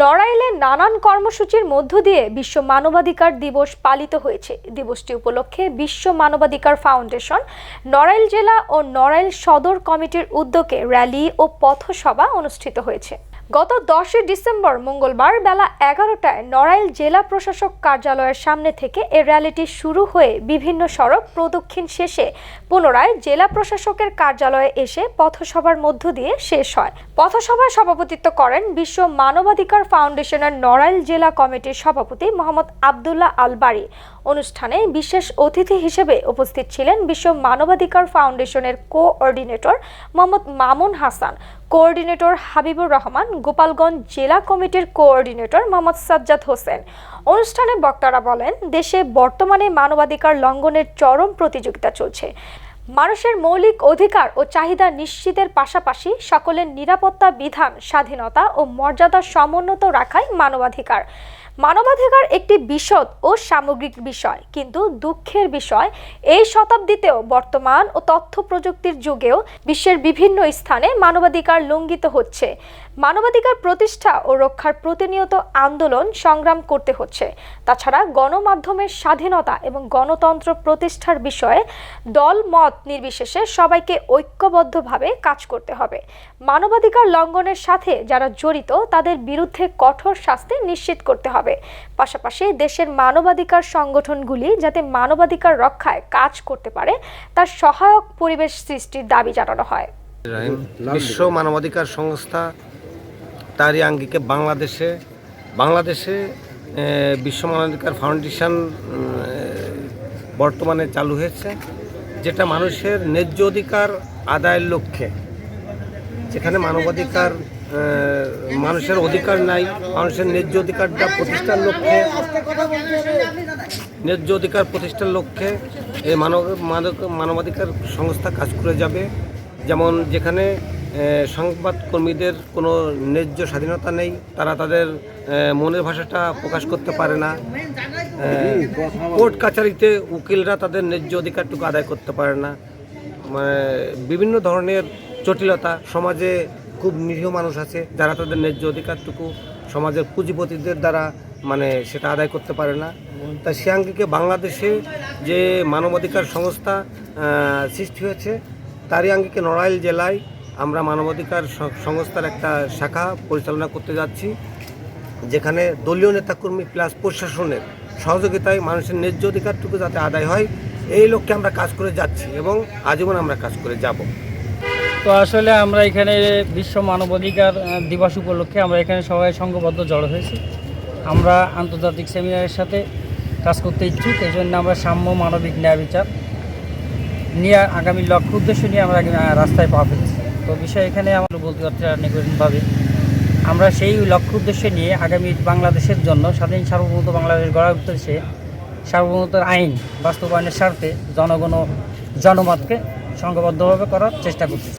নড়াইলে নানান কর্মসূচির মধ্য দিয়ে বিশ্ব মানবাধিকার দিবস পালিত হয়েছে। দিবসটি উপলক্ষে বিশ্ব মানবাধিকার ফাউন্ডেশন, নড়াইল জেলা ও নড়াইল সদর কমিটির উদ্যোগে র্যালি ও পথসভা অনুষ্ঠিত হয়েছে। গত দশই ডিসেম্বর মঙ্গলবার বেলা এগারোটায় নড়াইল জেলা প্রশাসক কার্যালয়ের সামনে থেকে এ র্যালিটি শুরু হয়ে বিভিন্ন সড়ক প্রদক্ষিণ শেষে পুনরায় জেলা প্রশাসকের কার্যালয়ে এসে পথসভার মধ্য দিয়ে শেষ হয়। পথসভায় সভাপতিত্ব করেন বিশ্ব মানবাধিকার ফাউন্ডেশনের নড়াইল জেলা কমিটির সভাপতি মোহাম্মদ আবদুল্লাহ আল বাড়ি অনুষ্ঠানে বিশেষ অতিথি হিসেবে উপস্থিত ছিলেন বিশ্ব মানবাধিকার ফাউন্ডেশনের কোঅর্ডিনেটর মোহাম্মদ মামুন হাসান, কোঅর্ডিনেটর হাবিবুর রহমান, গোপালগঞ্জ জেলা কমিটির কোঅর্ডিনেটর মোহাম্মদ সাজ্জাদ হোসেন। অনুষ্ঠানে বক্তারা বলেন, দেশে বর্তমানে মানবাধিকার লঙ্ঘনের চরম প্রতিযোগিতা চলছে। মানুষের মৌলিক অধিকার ও চাহিদা নিশ্চিতের পাশাপাশি সকলের নিরাপত্তা বিধান, স্বাধীনতা ও মর্যাদা সমুন্নত রাখাই মানবাধিকার। মানবাধিকার একটি বিশদ ও সামগ্রিক বিষয়, কিন্তু দুঃখের বিষয়, এই শতাব্দীতেও বর্তমান ও তথ্য প্রযুক্তির যুগেও বিশ্বের বিভিন্ন স্থানে মানবাধিকার লঙ্ঘিত হচ্ছে। মানবাধিকার প্রতিষ্ঠা ও রক্ষার প্রতিনিয়ত আন্দোলন সংগ্রাম করতে হচ্ছে। তাছাড়া গণমাধ্যমের স্বাধীনতা এবং গণতন্ত্র প্রতিষ্ঠার বিষয়ে দল মত নির্বিশেষে সবাইকে ঐক্যবদ্ধভাবে কাজ করতে হবে। মানবাধিকার লঙ্ঘনের সাথে যারা জড়িত, তাদের বিরুদ্ধে কঠোর শাস্তি নিশ্চিত করতে হবে। পাশাপাশি দেশের মানবাধিকার সংগঠনগুলি যাতে মানবাধিকার রক্ষায় কাজ করতে পারে, তার সহায়ক পরিবেশ সৃষ্টির দাবি জানানো হয়। বিশ্ব মানবাধিকার সংস্থা তারই আঙ্গিকে বাংলাদেশে বাংলাদেশে বিশ্ব মানবাধিকার ফাউন্ডেশন বর্তমানে চালু হয়েছে, যেটা মানুষের ন্যায্য অধিকার আদায়ের লক্ষ্যে। যেখানে মানবাধিকার মানুষের অধিকার নাই, মানুষের ন্যায্য অধিকারটা প্রতিষ্ঠার লক্ষ্যে, ন্যায্য অধিকার প্রতিষ্ঠার লক্ষ্যে এই মানব, মানব- মানবাধিকার সংস্থা কাজ করে যাবে। যেমন যেখানে সংবাদকর্মীদের কোনো ন্যায্য স্বাধীনতা নেই, তারা তাদের মনের ভাষাটা প্রকাশ করতে পারে না। কোর্ট কাছারিতে উকিলরা তাদের ন্যায্য অধিকারটুকু আদায় করতে পারে না। মানে বিভিন্ন ধরনের জটিলতা, সমাজে খুব নিরীহ মানুষ আছে, যারা তাদের ন্যায্য অধিকারটুকু সমাজের পুঁজিপতিদের দ্বারা মানে সেটা আদায় করতে পারে না। তাই সে আঙ্গিকে বাংলাদেশে যে মানবাধিকার সংস্থা সৃষ্টি হয়েছে, তারই আঙ্গিকে নড়াইল জেলায় আমরা মানবাধিকার সংস্থার একটা শাখা পরিচালনা করতে যাচ্ছি, যেখানে দলীয় নেতাকর্মী প্লাস প্রশাসনের সহযোগিতায় মানুষের ন্যায্য অধিকারটুকু যাতে আদায় হয়, এই লক্ষ্যে আমরা কাজ করে যাচ্ছি এবং আজীবন আমরা কাজ করে যাব। তো আসলে আমরা এখানে বিশ্ব মানবাধিকার দিবস উপলক্ষে আমরা এখানে সবাই সংঘবদ্ধ জড়ো হয়েছি। আমরা আন্তর্জাতিক সেমিনারের সাথে কাজ করতে ইচ্ছুক এই জন্য আমরা সাম্য মানবিক ন্যায় বিচার নিয়ে আগামী লক্ষ্য উদ্দেশ্য নিয়ে আমরা রাস্তায় পা ফেলছি। তো বিষয় এখানে আমার বলতে পারছি নিবেদনভাবে আমরা সেই লক্ষ্য উদ্দেশ্যে নিয়ে আগামী বাংলাদেশের জন্য স্বাধীন সার্বভৌমত বাংলাদেশ গড়ার উদ্দেশ্যে সার্বভৌমতার আইন বাস্তবায়নের স্বার্থে জনগণ জনমতকে সংঘবদ্ধভাবে করার চেষ্টা করছি।